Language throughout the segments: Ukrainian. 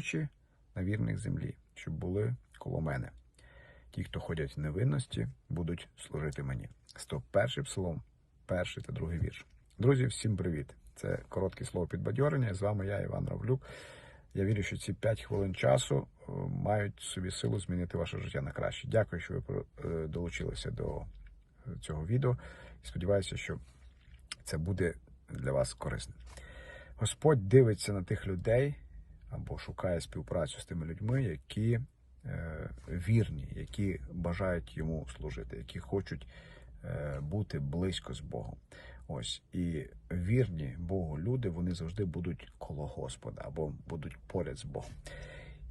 очі на вірних землі, щоб були коло мене. Ті, хто ходять в невинності, будуть служити мені. 101 псалом, перший та другий вірш. Друзі, всім привіт! Це коротке слово підбадьорення. З вами я, Іван Равлюк. Я вірю, що ці 5 хвилин часу е, мають собі силу змінити ваше життя на краще. Дякую, що ви е, долучилися до е, цього відео. Сподіваюся, що це буде для вас корисним. Господь дивиться на тих людей або шукає співпрацю з тими людьми, які е, вірні, які бажають йому служити, які хочуть е, бути близько з Богом. Ось і вірні Богу люди вони завжди будуть коло Господа або будуть поряд з Богом.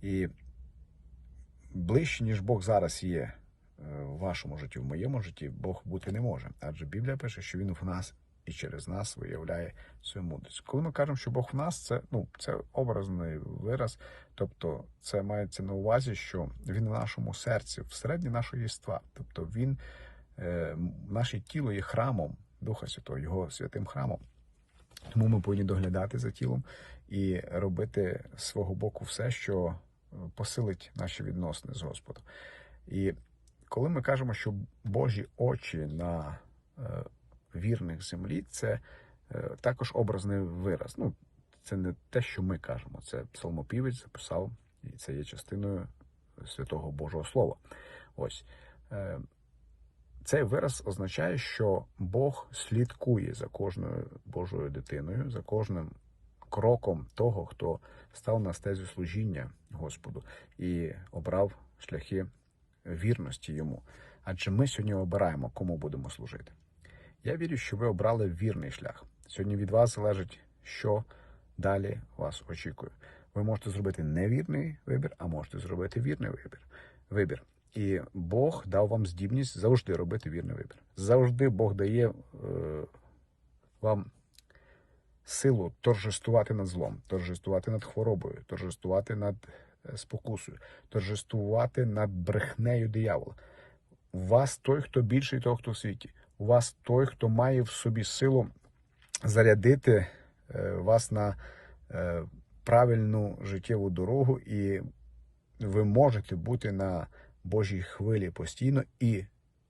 І ближче, ніж Бог зараз є е, в вашому житті, в моєму житті, Бог бути не може. Адже Біблія пише, що Він в нас і через нас виявляє свою мудрість. Коли ми кажемо, що Бог в нас, це ну це образний вираз, тобто це мається на увазі, що він в нашому серці, всередині нашого єства. Тобто він, е, наше тіло є храмом Духа Святого, його святим храмом. Тому ми повинні доглядати за тілом і робити з свого боку все, що е, посилить наші відносини з Господом. І коли ми кажемо, що Божі очі на е, вірних землі, це е, також образний вираз. Ну, це не те, що ми кажемо. Це псалмопівець записав, і це є частиною святого Божого Слова. Ось. Е, цей вираз означає, що Бог слідкує за кожною Божою дитиною, за кожним кроком того, хто став на стезі служіння Господу і обрав шляхи вірності йому. Адже ми сьогодні обираємо, кому будемо служити. Я вірю, що ви обрали вірний шлях. Сьогодні від вас залежить, що далі вас очікує. Ви можете зробити невірний вибір, а можете зробити вірний вибір. вибір. І Бог дав вам здібність завжди робити вірний вибір. Завжди Бог дає е, вам силу торжествувати над злом, торжествувати над хворобою, торжествувати над е, спокусою, торжествувати над брехнею диявола. У вас той, хто більший того, хто в світі. У вас той, хто має в собі силу зарядити е, вас на е, правильну життєву дорогу, і ви можете бути на Божій хвилі постійно і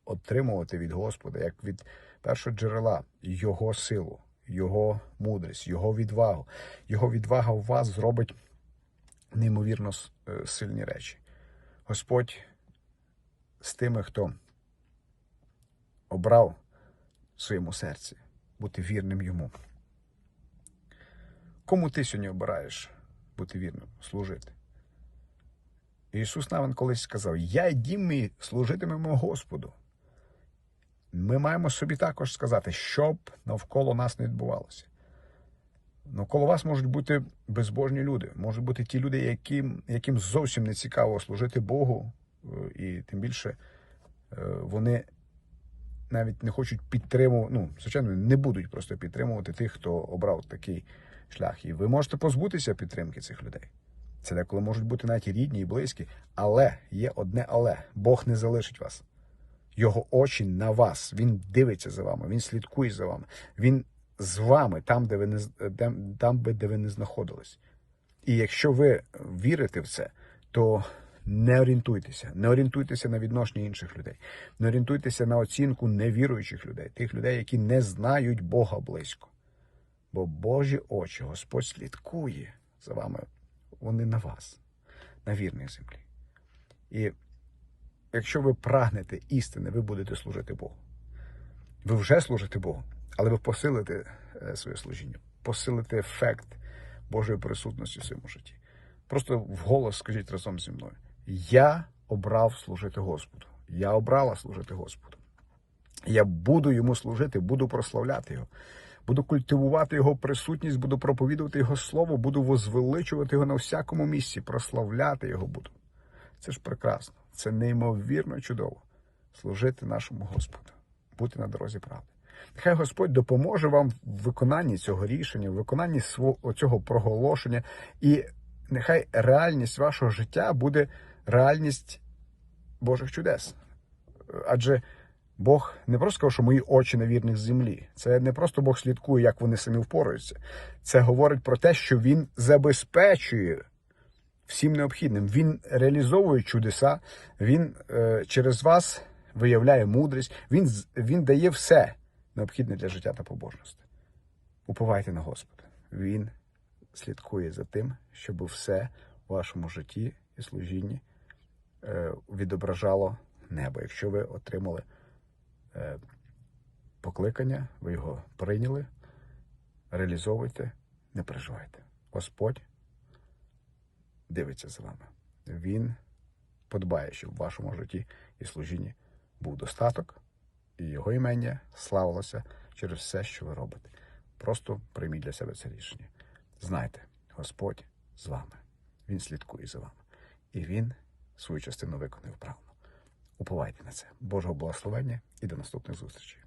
отримувати від Господа, як від першого джерела, Його силу, Його мудрість, Його відвагу. Його відвага у вас зробить неймовірно е, сильні речі. Господь з тими, хто обрав в своєму серці бути вірним йому. Кому ти сьогодні обираєш бути вірним, служити? Ісус Навин колись сказав: Я дім мій служитимемо Господу. Ми маємо собі також сказати, щоб навколо нас не відбувалося. Навколо вас можуть бути безбожні люди, можуть бути ті люди, яким яким зовсім не цікаво служити Богу, і тим більше вони навіть не хочуть підтримувати, ну, звичайно, не будуть просто підтримувати тих, хто обрав такий шлях. І ви можете позбутися підтримки цих людей. Це деколи можуть бути навіть рідні і близькі. Але є одне але Бог не залишить вас. Його очі на вас. Він дивиться за вами, він слідкує за вами. Він з вами там, де ви не там, де ви не знаходились. І якщо ви вірите в це, то не орієнтуйтеся, не орієнтуйтеся на відношення інших людей, не орієнтуйтеся на оцінку невіруючих людей, тих людей, які не знають Бога близько. Бо Божі очі, Господь слідкує за вами, вони на вас, на вірній землі. І якщо ви прагнете істини, ви будете служити Богу. Ви вже служите Богу, але ви посилите е, своє служіння, посилите ефект Божої присутності в своєму житті. Просто вголос скажіть разом зі мною. Я обрав служити Господу. Я обрала служити Господу. Я буду йому служити, буду прославляти його, буду культивувати його присутність, буду проповідувати Його слово, буду возвеличувати його на всякому місці, прославляти його буду. Це ж прекрасно, це неймовірно чудово. Служити нашому Господу, бути на дорозі правди. Нехай Господь допоможе вам в виконанні цього рішення, в виконанні свого цього проголошення, і нехай реальність вашого життя буде реальність Божих чудес. Адже Бог не просто сказав, що мої очі на вірних землі. Це не просто Бог слідкує, як вони самі впораються. Це говорить про те, що Він забезпечує всім необхідним. Він реалізовує чудеса, він е, через вас виявляє мудрість, він, він дає все необхідне для життя та побожності. Уповайте на Господа. Він слідкує за тим, щоб все у вашому житті і служінні відображало небо. Якщо ви отримали е, покликання, ви його прийняли, реалізовуйте, не переживайте. Господь дивиться за вами. Він подбає, щоб в вашому житті і служінні був достаток, і його імення славилося через все, що ви робите. Просто прийміть для себе це рішення. Знайте, Господь з вами. Він слідкує за вами. І Він свою частину виконав правильно. Уповайте на це. Божого благословення і до наступних зустрічей.